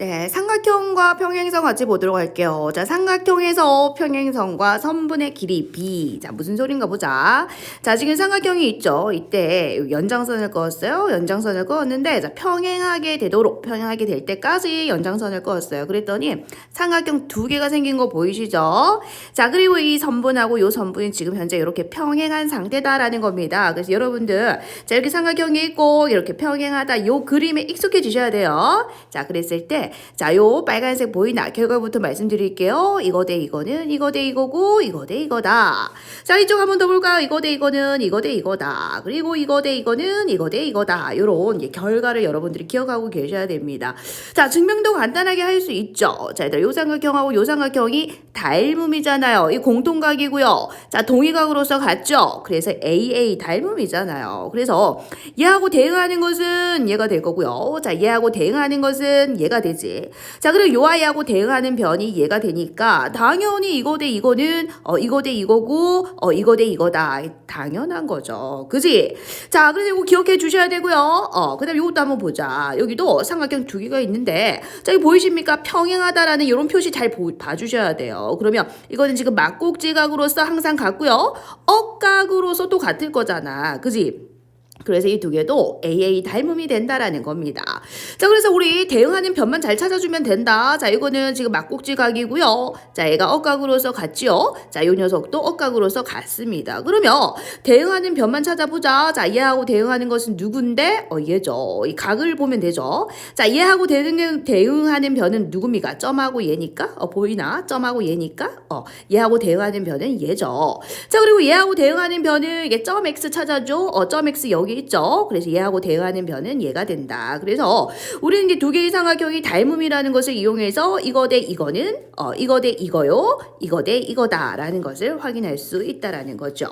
네, 삼각형과 평행선 같이 보도록 할게요. 자, 삼각형에서 평행선과 선분의 길이 b. 자, 무슨 소린가 보자. 자, 지금 삼각형이 있죠. 이때 연장선을 그었어요. 연장선을 그었는데, 자, 평행하게 되도록, 평행하게 될 때까지 연장선을 그었어요. 그랬더니 삼각형 두 개가 생긴 거 보이시죠? 자, 그리고 이 선분하고 요 선분이 지금 현재 이렇게 평행한 상태다라는 겁니다. 그래서 여러분들, 자, 이렇게 삼각형이 있고, 이렇게 평행하다. 요 그림에 익숙해지셔야 돼요. 자, 그랬을 때, 자, 요 빨간색 보이나? 결과부터 말씀드릴게요. 이거 대 이거는 이거 대 이거고 이거 대 이거다. 자, 이쪽 한번 더 볼까요? 이거 대 이거는 이거 대 이거다. 그리고 이거 대 이거는 이거 대 이거다. 요런 예, 결과를 여러분들이 기억하고 계셔야 됩니다. 자, 증명도 간단하게 할 수 있죠. 자, 얘들아, 요 삼각형하고 요 삼각형이 닮음이잖아요. 이 공통각이고요. 자, 동의각으로서 같죠? 그래서 AA 닮음이잖아요. 그래서 얘하고 대응하는 것은 얘가 될 거고요. 자, 얘하고 대응하는 것은 얘가 되지. 자, 그리고 요 아이하고 대응하는 변이 얘가 되니까 당연히 이거 대 이거는 어 이거 대 이거고 어 이거 대 이거다. 당연한 거죠. 그지? 자, 그래서 이거 기억해 주셔야 되고요. 어, 그다음에 이것도 한번 보자. 여기도 삼각형 두 개가 있는데 자, 여기 보이십니까? 평행하다라는 이런 표시 잘 보, 봐주셔야 돼요. 그러면 이거는 지금 막꼭지각으로서 항상 같고요. 억각으로서 또 같을 거잖아. 그지? 그래서 이 두 개도 AA 닮음이 된다라는 겁니다. 자, 그래서 우리 대응하는 변만 잘 찾아주면 된다. 자, 이거는 지금 막국지각이고요. 자, 얘가 억각으로서 같지요. 자, 이 녀석도 억각으로서 같습니다. 그러면 대응하는 변만 찾아보자. 자, 얘하고 대응하는 것은 누군데? 어, 얘죠. 이 각을 보면 되죠. 자, 얘하고 대응, 대응하는 변은 누굽니까? 점하고 얘니까? 어, 보이나? 점하고 얘니까? 어, 얘하고 대응하는 변은 얘죠. 자, 그리고 얘하고 대응하는 변은 이게 점 X 찾아줘. 어, 점 X 여기 있죠. 그래서 얘하고 대응하는 변은 얘가 된다. 그래서 우리는 이제 두 개의 삼각형이 닮음이라는 것을 이용해서 이거 대 이거는 어, 이거 대 이거요. 이거 대 이거다라는 것을 확인할 수 있다라는 거죠.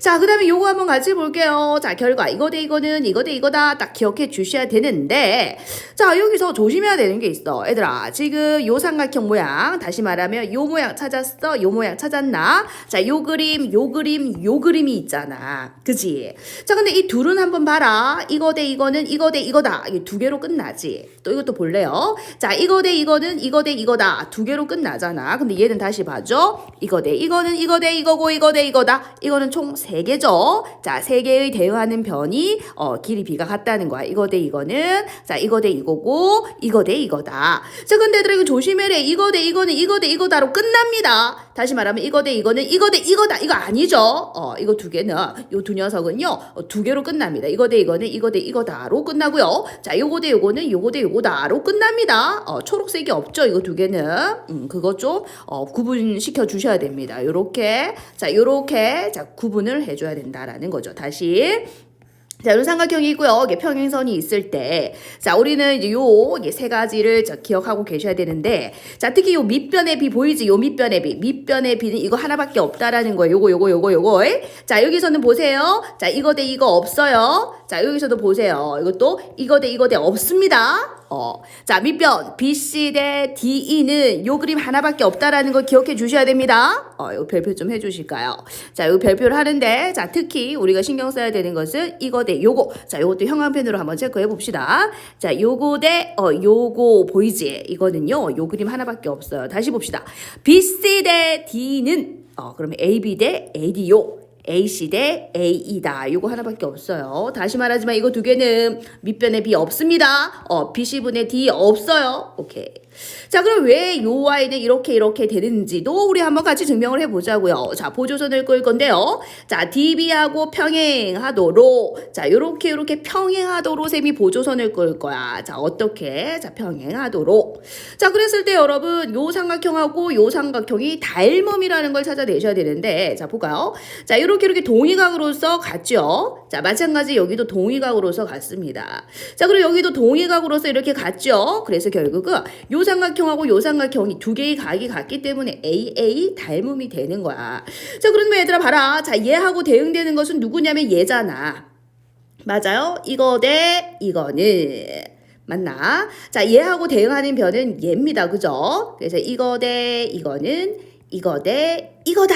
자, 그다음에 요거 한번 같이 볼게요. 자, 결과 이거 대 이거는 이거 대 이거다 딱 기억해 주셔야 되는데 자, 여기서 조심해야 되는 게 있어. 얘들아, 지금 요 삼각형 모양 다시 말하면 요 모양 찾았어? 요 모양 찾았나? 자, 요 그림, 요 그림, 요 그림이 있잖아. 그지? 자, 근데 이 둘은 한번 봐라. 이거 대 이거는 이거 대 이거다. 이게 두 개로 끝나지. 또 이것도 볼래요? 자, 이거 대 이거는 이거 대 이거다. 두 개로 끝나잖아. 근데 얘는 다시 봐줘. 이거 대 이거는 이거 대 이거고 이거 대 이거다. 이거는 총 세 개죠. 자, 세 개의 대응하는 변이 어, 길이 비가 같다는 거야. 이거 대 이거는 자, 이거 대 이거고 이거 대 이거다. 자, 근데 얘들아 이거 조심해래. 이거 대 이거는 이거 대 이거다로 끝납니다. 다시 말하면 이거 대 이거는 이거 대 이거다. 이거 아니죠. 어, 이거 두 개는 요 두 녀석은요. 어, 두 개로 끝 납니다. 이거 대 이거는 이거 대 이거다로 끝나고요. 자, 요거 대 요거는 요거 대 요거다로 끝납니다. 어, 초록색이 없죠. 이거 두 개는. 음, 그거 좀 어, 구분시켜 주셔야 됩니다. 요렇게. 자, 요렇게 자, 구분을 해 줘야 된다라는 거죠. 다시 자, 이런 삼각형이 있고요. 이게 평행선이 있을 때, 자, 우리는 요, 세 가지를 자, 기억하고 계셔야 되는데, 자, 특히 요 밑변의 비 보이지? 요 밑변의 비. 밑변의 비는 이거 하나밖에 없다라는 거예요. 요거, 요거, 요거, 요거. 자, 여기서는 보세요. 자, 이거 대 이거 없어요. 자, 여기서도 보세요. 이것도 이거 대 이거 대 없습니다. 어. 자, 밑변 BC 대 DE는 요 그림 하나밖에 없다라는 거 기억해 주셔야 됩니다. 어, 요 별표 좀 해 주실까요? 자, 요 별표를 하는데 자, 특히 우리가 신경 써야 되는 것은 이거 대 요거. 자, 요것도 형광펜으로 한번 체크해 봅시다. 자, 요거 대 어, 요거 보이지? 이거는요. 요 그림 하나밖에 없어요. 다시 봅시다. BC 대 D는 어, 그러면 AB 대 AD요. AC 대 AE다. 요거 하나밖에 없어요. 다시 말하지만 이거 두 개는 밑변에 B 없습니다. 어, BC분의 D 없어요. 오케이. 자, 그럼 왜요 아이는 이렇게 이렇게 되는지도 우리 한번 같이 증명을 해보자고요. 자, 보조선을 끌 건데요. 자, DB하고 평행하도록. 자, 요렇게 요렇게 평행하도록 셈이 보조선을 끌 거야. 자, 어떻게? 자, 평행하도록. 자, 그랬을 때 여러분 요 삼각형하고 요 삼각형이 닮음이라는 걸 찾아내셔야 되는데 자, 볼까요? 자, 요렇게 이렇게 동의각으로서 같죠? 자, 마찬가지 여기도 동의각으로서 같습니다. 자, 그리고 여기도 동의각으로서 이렇게 같죠? 그래서 결국은 요 삼각형하고 요 삼각형이 두 개의 각이 같기 때문에 AA 닮음이 되는 거야. 자, 그러면 얘들아 봐라. 자, 얘하고 대응되는 것은 누구냐면 얘잖아. 맞아요? 이거 대 이거는 맞나? 자, 얘하고 대응하는 변은 얘입니다. 그죠? 그래서 이거 대 이거는 이거 대 이거다.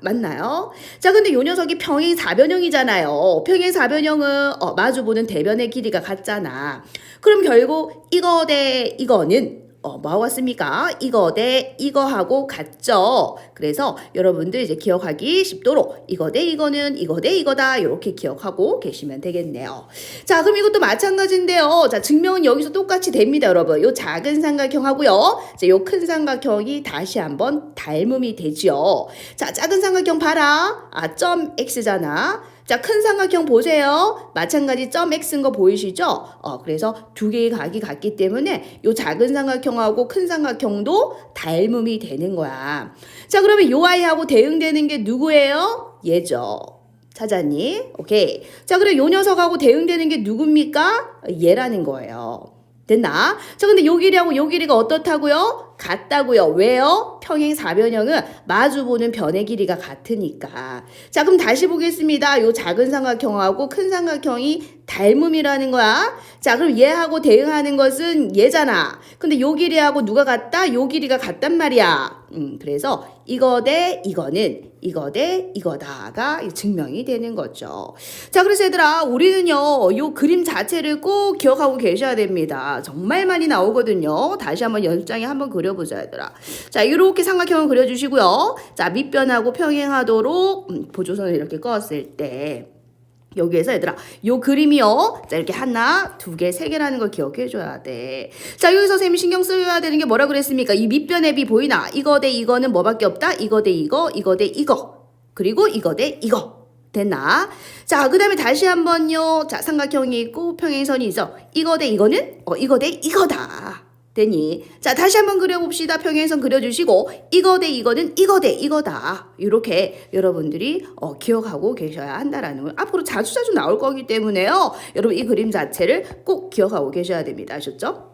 맞나요? 자, 근데 요 녀석이 평행 사변형이잖아요. 평행 사변형은 어, 마주보는 대변의 길이가 같잖아. 그럼 결국 이거 대 이거는 어, 뭐하고 같습니까? 이거 대 이거하고 같죠? 그래서 여러분들 이제 기억하기 쉽도록 이거 대 이거는 이거 대 이거다 이렇게 기억하고 계시면 되겠네요. 자, 그럼 이것도 마찬가지인데요. 자, 증명은 여기서 똑같이 됩니다, 여러분. 요 작은 삼각형하고요. 자, 요큰 삼각형이 다시 한번 닮음이 되죠. 자, 작은 삼각형 봐라. 아, 점 X잖아. 자, 큰 삼각형 보세요. 마찬가지 점 X인 거 보이시죠? 어, 그래서 두 개의 각이 같기 때문에 요 작은 삼각형하고 큰 삼각형도 닮음이 되는 거야. 자, 그러면 요 아이하고 대응되는 게 누구예요? 얘죠. 찾았니? 오케이. 자, 그럼 요 녀석하고 대응되는 게 누굽니까? 얘라는 거예요. 됐나? 자, 근데 요 길이하고 요 길이가 어떻다고요? 같다고요. 왜요? 평행 사변형은 마주보는 변의 길이가 같으니까. 자, 그럼 다시 보겠습니다. 요 작은 삼각형하고 큰 삼각형이 닮음이라는 거야. 자, 그럼 얘하고 대응하는 것은 얘잖아. 근데 요 길이하고 누가 같다? 요 길이가 같단 말이야. 음, 그래서 이거 대 이거는 이거 대 이거다가 증명이 되는 거죠. 자, 그래서 얘들아, 우리는요, 요 그림 자체를 꼭 기억하고 계셔야 됩니다. 정말 많이 나오거든요. 다시 한번 연장에 한번 그려보자, 얘들아. 자, 이렇게 삼각형을 그려주시고요. 자, 밑변하고 평행하도록 음, 보조선을 이렇게 그었을 때. 여기에서 얘들아 요 그림이요. 자 이렇게 하나 두 개 세 개라는 걸 기억해 줘야 돼 자 여기서 쌤이 신경 써야 되는 게 뭐라 그랬습니까? 이 밑변의 비 보이나? 이거 대 이거는 뭐밖에 없다? 이거 대 이거 이거 대 이거. 그리고 이거 대 이거. 됐나? 자 그 다음에 다시 한 번요. 자 삼각형이 있고 평행선이 있어. 이거 대 이거는? 어 이거 대 이거다 되니. 자 다시 한번 그려봅시다. 평행선 그려주시고 이거 대 이거는 이거 대 이거다. 이렇게 여러분들이 어, 기억하고 계셔야 한다라는 걸 앞으로 자주자주 나올 거기 때문에요. 여러분 이 그림 자체를 꼭 기억하고 계셔야 됩니다. 아셨죠?